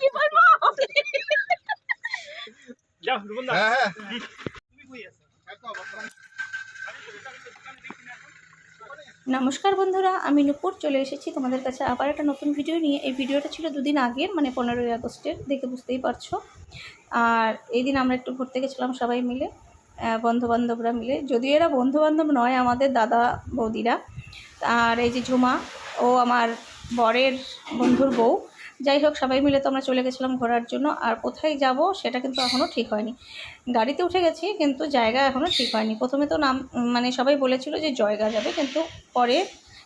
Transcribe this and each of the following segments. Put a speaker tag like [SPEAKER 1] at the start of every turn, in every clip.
[SPEAKER 1] যাও
[SPEAKER 2] হ্যাঁ হ্যাঁ।
[SPEAKER 1] তুমি কই আছো
[SPEAKER 3] নমস্কার বন্ধুরা আমি নুপুর চলে এসেছি তোমাদের কাছে আবার একটা নতুন ভিডিও নিয়ে। এই ভিডিওটা ছিল দুদিন আগের মানে পনেরোই আগস্টের দেখে বুঝতেই পারছ। আর এই দিন আমরা একটু ঘুরতে গেছিলাম সবাই মিলে বন্ধু বান্ধবরা মিলে। যদিও এরা বন্ধু বান্ধব নয় আমাদের দাদা বৌদিরা। আর এই যে ঝুমা ও আমার বরের বন্ধুর বউ। যাই হোক, সবাই মিলে তো আমরা চলে গেছিলাম ঘোরার জন্য। আর কোথায় যাব সেটা কিন্তু এখনও ঠিক হয়নি। গাড়িতে উঠে গেছি, কিন্তু জায়গা এখনও ঠিক হয়নি। প্রথমে তো নাম মানে সবাই বলেছিল যে জয়গা যাবে, কিন্তু পরে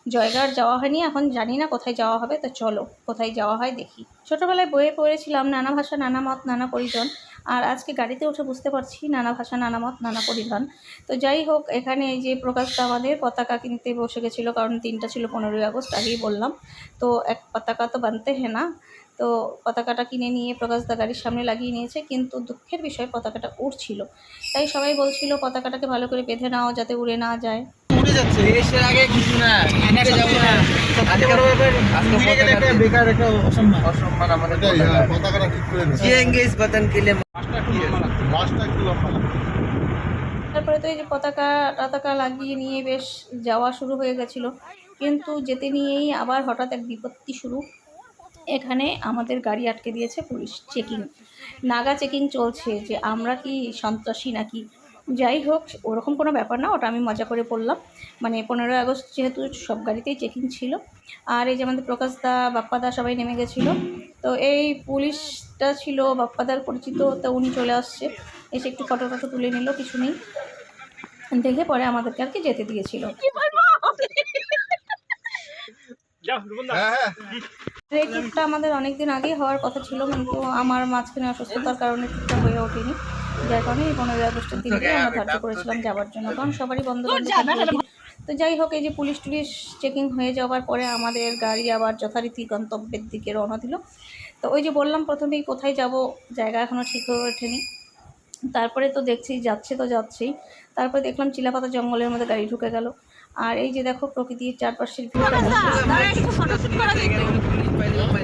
[SPEAKER 3] জয়গা আর যাওয়া হয়নি, এখন জানি না কোথায় যাওয়া হবে, তো চলো, কোথায় যাওয়া হয় দেখি। ছোটোবেলায় বইয়ে পড়েছিলাম, নানা ভাষা, নানা মত, নানা পরিজন। আর আজকে গাড়িতে উঠে বুঝতে পারছি, নানা ভাষা, নানা মত, নানা পরিধান। তো যাই হোক, এখানে এই যে প্রকাশটা আমাদের, পতাকা কিনতে বসে গেছিল, কারণ তিনটা ছিল পনেরোই আগস্ট, আগেই বললাম। তো এক পতাকা তো বানতে হ্যাঁ না। তো পতাকাটা কিনে নিয়ে প্রকাশ দা গাড়ির সামনে লাগিয়ে নিয়েছে কিন্তু দুঃখের বিষয় পতাকাটা উড়ছিল। তাই সবাই বলছিল পতাকাটাকে ভালো করে বেঁধে নাও যাতে উড়ে না যায়। তারপরে তো এই যে পতাকা টাতাকা লাগিয়ে নিয়ে বেশ যাওয়া শুরু হয়ে গেছিল। কিন্তু যেতে নিয়েই আবার হঠাৎ এক বিপত্তি শুরু। এখানে আমাদের গাড়ি আটকে দিয়েছে পুলিশ চেকিং। নাগা চেকিং চলছে যে আমরা কি সন্ত্রাসী নাকি? যাই হোক ওরকম কোনো ব্যাপার না ওটা আমি মজা করে পড়লাম। মানে পনেরোই আগস্ট যেহেতু সব গাড়িতেই চেকিং ছিল। আর এই যে আমাদের প্রকাশদা বাপ্পাদা সবাই নেমে গেছিল। তো এই পুলিশটা ছিল বাপ্পাদার পরিচিত তো উনি চলে আসছে। এসে একটু ফটো টটো তুলে নিল কিছু নেই। দেখে পরে আমাদেরকে আর কি যেতে দিয়েছিল। এই ট্রিপটা আমাদের অনেক দিন আগেই হওয়ার কথা ছিল কিন্তু আমার মাঝখানে অসুস্থতার কারণে ট্রিপটা হয়ে ওঠেনি। যার কারণে এই পনেরোই আগস্টের দিনকে আমরা ধার্য করেছিলাম যাওয়ার জন্য। কারণ সবারই বন্ধ বন্ধ তো যাই হোক এই যে পুলিশ টুলিশ চেকিং হয়ে যাওয়ার পরে আমাদের গাড়ি আবার যথারীতি গন্তব্যের দিকে রওনা দিল। তো ওই যে বললাম প্রথমেই কোথায় যাব জায়গা এখনও ঠিক হয়ে ওঠেনি। তারপরে তো দেখছি যাচ্ছে তো যাচ্ছেই তারপরে দেখলাম চিলাপাতা জঙ্গলের মধ্যে গাড়ি ঢুকে গেল। আর এই যে দেখো প্রকৃতির চারপাশের
[SPEAKER 4] ব্যাপার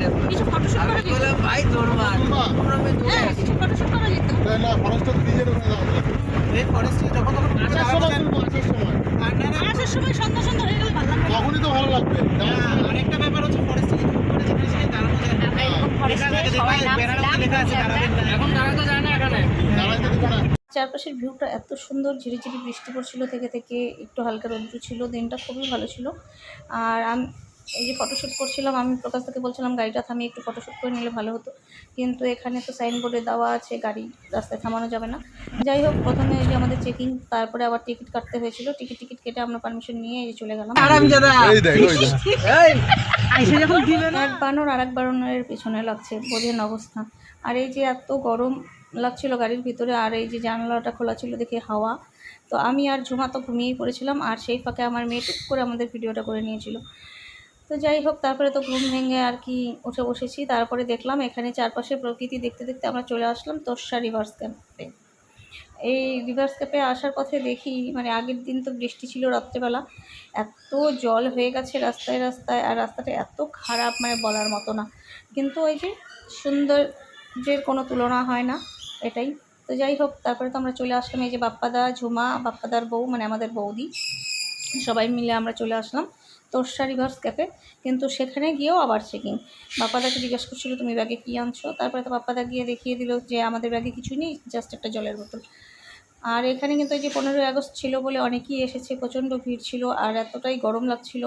[SPEAKER 2] দিবে
[SPEAKER 3] চারপাশের ভিউটা এত সুন্দর, ঝিরিঝিরি বৃষ্টি পড়ছিল থেকে থেকে, একটু হালকা রৌদ্র ছিল, দিনটা খুবই ভালো ছিল। আর আমি এই যে ফটোশ্যুট করছিলাম আমি প্রকাশ থেকে বলছিলাম গাড়িটা থামিয়ে একটু ফটোশ্যুট করে নিলে ভালো হতো। কিন্তু এখানে তো সাইনবোর্ডে দেওয়া আছে গাড়ি রাস্তায় থামানো যাবে না। যাই হোক প্রথমে এই যে আমাদের চেকিং তারপরে আবার টিকিট কাটতে হয়েছিল। টিকিট টিকিট কেটে আমরা পারমিশন নিয়ে এই যে চলে গেলাম।
[SPEAKER 2] এই দেখ, ওই দেখ।
[SPEAKER 3] এক বানর আর এক বানরের পেছনে লাগছে বোঝেন অবস্থা। আর এই যে এত গরম লাগছিল গাড়ির ভিতরে আর এই যে জানালাটা খোলা ছিল দেখে হাওয়া। তো আমি আর ঝুমা তো ঘুমিয়েই পড়েছিলাম আর সেই ফাঁকে আমার মেয়ে টুক করে আমাদের ভিডিওটা করে নিয়েছিল। তো যাই হোক, তারপরে তো ঘুম ভেঙে আর কি উঠে বসেছি। তারপরে দেখলাম এখানে চারপাশে প্রকৃতি দেখতে দেখতে আমরা চলে আসলাম তোরসা রিভার্স ক্যাম্পে। এই রিভার্স ক্যাম্পে আসার পথে দেখি মানে আগের দিন তো বৃষ্টি ছিল রাত্রেবেলা, এত জল হয়ে গেছে রাস্তায় রাস্তায়, আর রাস্তাটা এত খারাপ মানে বলার মতো না। কিন্তু ওই যে সৌন্দর্যের কোনো তুলনা হয় না, এটাই। তো যাই হোক, তারপরে তো আমরা চলে আসলাম এই যে বাপ্পাদা ঝুমা, বাপ্পাদার বউ মানে আমাদের বৌদি, সবাই মিলে আমরা চলে আসলাম। তোরসা রিভার্স ক্যাফে কিন্তু সেখানে গিয়েও আবার চেকিং বাপ্পাদাকে জিজ্ঞেস করছিল, তুমি ব্যাগে কী আনছো? তারপরে তো বাপ্পাদা গিয়ে দেখিয়ে দিল যে, আমাদের ব্যাগে কিছু নেই জাস্ট একটা জলের বোতল। আর এখানে কিন্তু এই যে পনেরোই আগস্ট ছিল বলে অনেকেই এসেছে, প্রচণ্ড ভিড় ছিল, আর এতটাই গরম লাগছিল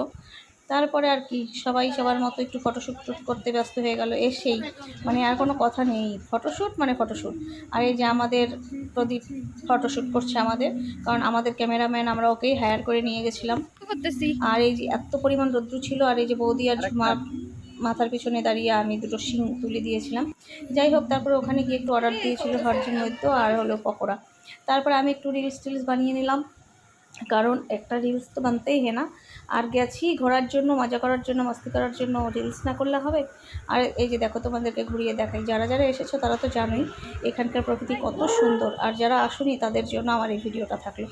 [SPEAKER 3] তারপরে আর কি সবাই সবার মতো একটু ফটোশ্যুট টুট করতে ব্যস্ত হয়ে গেল এসেই। মানে আর কোনো কথা নেই। ফটোশ্যুট মানে ফটোশ্যুট আর এই যে আমাদের প্রদীপ ফটোশ্যুট করছে আমাদের কারণ আমাদের ক্যামেরাম্যান আমরা ওকেই হায়ার করে নিয়ে গেছিলাম। আর এই যে এত পরিমাণ রৌদ্র ছিল আর এই যে বৌদি আর মাথার পিছনে দাঁড়িয়ে আমি দুটো শিং তুলে দিয়েছিলাম। যাই হোক তারপরে ওখানে গিয়ে একটু অর্ডার দিয়েছিল ভার্জিন মধ্য আর হলো পকোড়া। তারপরে আমি একটু রিলস টিলস বানিয়ে নিলাম। কারণ একটা রিলস তো বানতেই হয় না। আর গেছি ঘোরার জন্য, মজা করার জন্য, মাস্তি করার জন্য রিলস না করলে হবে? আর এই যে দেখো তোমাদেরকে ঘুরিয়ে দেখাই, যারা যারা এসেছ তারা তো জানোই এখানকার প্রকৃতি কত সুন্দর। আর যারা আসুনি তাদের জন্য আমার এই ভিডিওটা থাকল।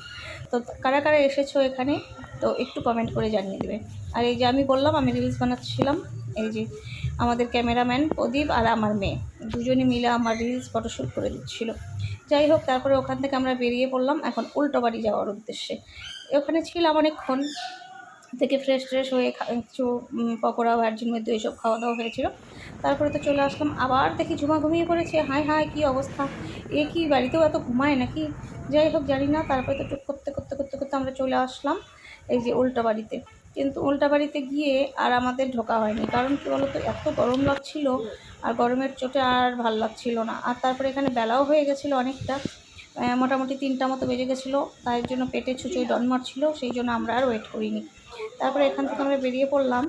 [SPEAKER 3] তো কারা কারা এসেছ এখানে, তো একটু কমেন্ট করে জানিয়ে দেবে। আর এই যে আমি বললাম, আমি রিলস বানাচ্ছিলাম, এই যে আমাদের ক্যামেরাম্যান প্রদীপ আর আমার মেয়ে। দুজনে মিলে আমার রিলস ফটোশ্যুট করে দিচ্ছিল। যাই হোক, তারপরে ওখান থেকে আমরা বেরিয়ে পড়লাম, এখন উল্টো বাড়ি যাওয়ার উদ্দেশ্যে। ওখানে ছিলাম অনেকক্ষণ থেকে ফ্রেশ ট্রেশ হয়ে কিছু পকোড়া ভার্জিন মধ্যে এইসব খাওয়া দাওয়া হয়েছিল। তারপরে তো চলে আসলাম, আবার দেখি ঝুমা ঘুমিয়ে পড়েছে। হায় হায় কী অবস্থা? এ কি, বাড়িতেও এত ঘুমায় নাকি? যাই হোক, জানি না, তারপরে তো টুক করতে করতে করতে করতে আমরা চলে আসলাম এই যে উল্টা বাড়িতে। কিন্তু উল্টা বাড়িতে গিয়ে আর আমাদের ঢোকা হয়নি। কারণ কী বলতো, এত গরম লাগছিল আর গরমের চোটে আর ভালো লাগছিল না। আর তারপরে এখানে বেলাও হয়ে গেছিল অনেকটা। মোটামুটি তিনটা মতো বেজে গেছিল। তাই জন্য পেটে ছুঁচোই ডন মারছিল সেই জন্য আমরা আর ওয়েট করিনি। তারপরে এখান থেকে আমরা বেরিয়ে পড়লাম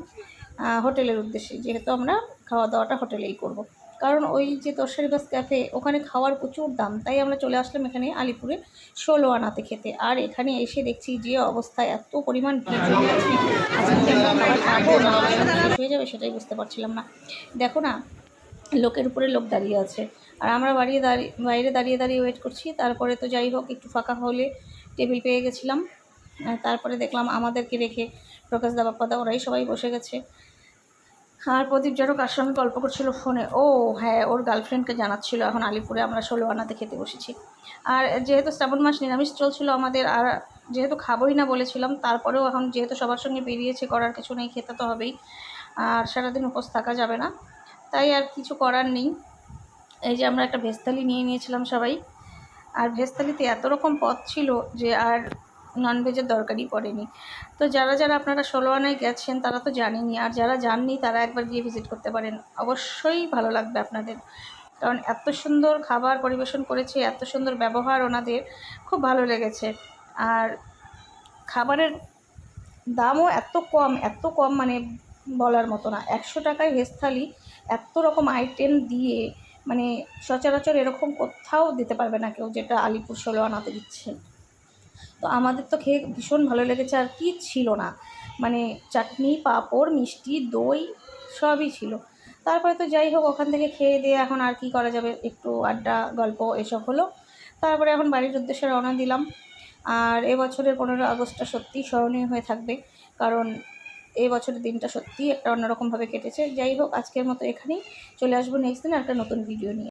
[SPEAKER 3] হোটেলের উদ্দেশ্যে। যেহেতু আমরা খাওয়া দাওয়াটা হোটেলেই করব। কারণ ওই যে তরসারিবাস ক্যাফে, ওখানে খাওয়ার প্রচুর দাম। তাই আমরা চলে আসলাম এখানে আলিপুরে ষোলো আনাতে খেতে। আর এখানে এসে দেখছি যে অবস্থায় এত পরিমাণ হয়ে যাবে, সেটাই বুঝতে পারছিলাম না। দেখো না, লোকের উপরে লোক দাঁড়িয়ে আছে। আর আমরা বাড়িয়ে দাঁড়িয়ে বাইরে দাঁড়িয়ে দাঁড়িয়ে ওয়েট করছি। তারপরে তো যাই হোক, একটু ফাঁকা হলে টেবিল পেয়ে গেছিলাম। তারপরে দেখলাম আমাদেরকে রেখে প্রকাশ দা বাপ্পাদা ওরাই সবাই বসে গেছে। আর প্রদীপ যেন কার সঙ্গে গল্প করছিল ফোনে। ও হ্যাঁ ওর গার্লফ্রেন্ডকে জানাচ্ছিল, এখন আলিপুরে আমরা ষোলো আনাতে খেতে বসেছি। আর যেহেতু শ্রাবণ মাস নিরামিষ চলছিল আমাদের, আর যেহেতু খাবোই না বলেছিলাম, তারপরেও এখন যেহেতু সবার সঙ্গে বেরিয়েছে, করার কিছু নেই, খেতে তো হবেই। আর সারাদিন উপোস থাকা যাবে না। তাই আর কিছু করার নেই। এই যে আমরা একটা ভেস্তালি নিয়ে নিয়েছিলাম সবাই। আর ভেস্তালিতে এত রকম পদ ছিল যে, আর ননভেজের দরকারই পড়েনি। তো যারা যারা আপনারা ষোলো আনায় গেছেন, তারা তো জানেনই, আর যারা যাননি, তারা একবার গিয়ে ভিজিট করতে পারেন। অবশ্যই ভালো লাগবে আপনাদের। কারণ এত সুন্দর খাবার পরিবেশন করেছে, এত সুন্দর ব্যবহার ওনাদের, খুব ভালো লেগেছে। আর খাবারের দামও এত কম এত কম মানে বলার মতো না। একশো টাকায় ভেজ থালি এত রকম আইটেম দিয়ে মানে সচরাচর এরকম কোথাও দিতে পারবে না কেউ, যেটা আলিপুর ষোলো আনাতে দিচ্ছে। তো আমাদের তো খেয়ে ভীষণ ভালো লেগেছে, আর কি ছিল না। মানে চাটনি, পাঁপড়, মিষ্টি, দই সবই ছিল। তারপরে তো যাই হোক, ওখান থেকে খেয়ে দিয়ে এখন আর কি করা যাবে? একটু আড্ডা, গল্প এসব হলো। তারপরে এখন বাড়ির উদ্দেশ্যে রওনা দিলাম। আর এবছরের পনেরো আগস্টটা সত্যিই স্মরণীয় হয়ে থাকবে। কারণ এই বছরের দিনটা সত্যিই একটা অন্যরকমভাবে কেটেছে। যাই হোক, আজকের মতো এখানেই। চলে আসব নেক্সট দিন একটা নতুন ভিডিও নিয়ে।